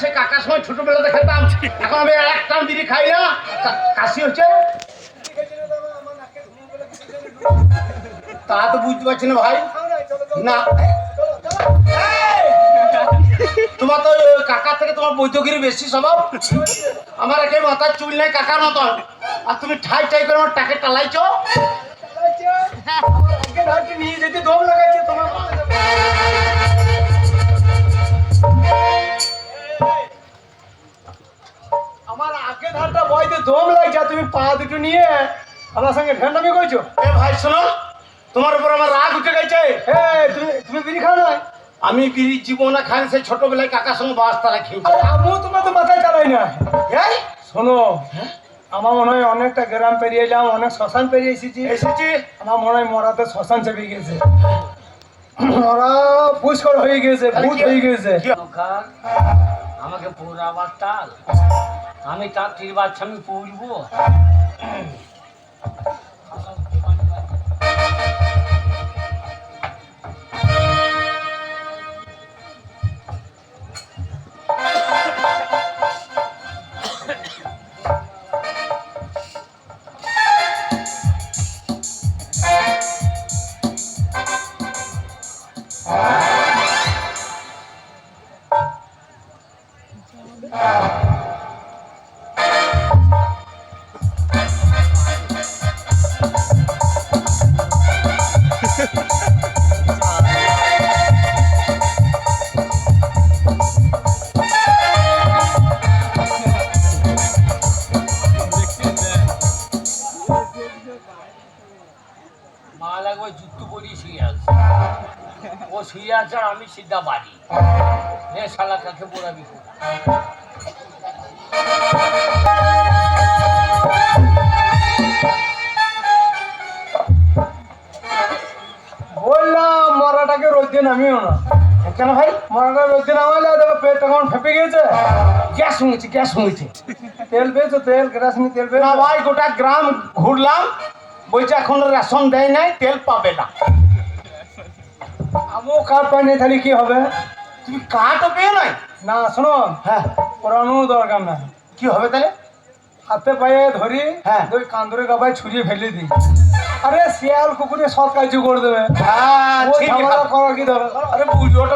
সে কাকার সময় ছোটবেলাতে খেতাম এখন আমি এক টান বিড়ি খাই না। কাশি হচ্ছে? তা তো বুঝতে পারছি না ভাই। না। তোমার তো ওই কাকা থেকে তোমার বৈদ্যগিরি বেশি স্বভাব। আমার একে মাথার চুল নেই কাকার মতন। আর তুমি ঠাই ঠাই করে আমার টাকে টালাইছো। নিয়ে যেতে দম লাগাইছে? আমার বইতে দম লাগছে তুমি পা দুটো নিয়ে আমার সঙ্গে ঢেন্ডামি করছ? এ ভাই শোনো তোমার উপর আমার রাগ উঠে গেছে। হে তুমি তুমি বিড়ি খাও না আমি বিড়ি জীবনে খাই সেই ছোটবেলায় কাকার সঙ্গে বাস তারা খেয়েছি। আমিও তোমার তো মাথায় চালাই না। এই, শোনো আমার মনে হয় অনেকটা গ্রাম পেরিয়ে এলাম অনেক শ্মশান পেরিয়ে এসেছি। এসেছি? আমার মনে হয় মরাতে শ্মশান চেপে গেছে। মরা পুষ্কর হয়ে গেছে ভূত হয়ে গেছে। আমাকে পোড়াবার তাল আমি তার তীর বাচ্চা আমি পুষবো। মা ও শুয়ে আছে আমি সিদ্ধা বাড়ি। রে শালা কাকে পোড়াবি মরাটাকে নামিও না। কেন ভাই? মরাটা রোদে নামাইলে দেখো পেট কেমন ফেপে গেছে গ্যাস শুনেছি গ্যাস শুনেছি। তেল পেয়েছ তেল কেরাসিনি তেল না পেয়েছ ভাই গোটা গ্রাম ঘুরলাম। বলছে এখন রেশন দেয় নাই তেল পাবে না। আমিও কার পাই নাই তাহলে কি হবে? তুমি কাঠও পেয়ে নাই? না শোনো। হ্যাঁ। পুরানো দরকার না কি হবে তাহলে? হাতে পায়ে ধরি হ্যাঁ। ওই কান্দরে গাবায় ছুরিয়ে ফেলে দিই আরে শিয়াল কুকুরে সৎ কাজ করে দেবে হ্যাঁ ঠিক। করার কি দরকার আরে বুঝি ওটাকে নিয়ে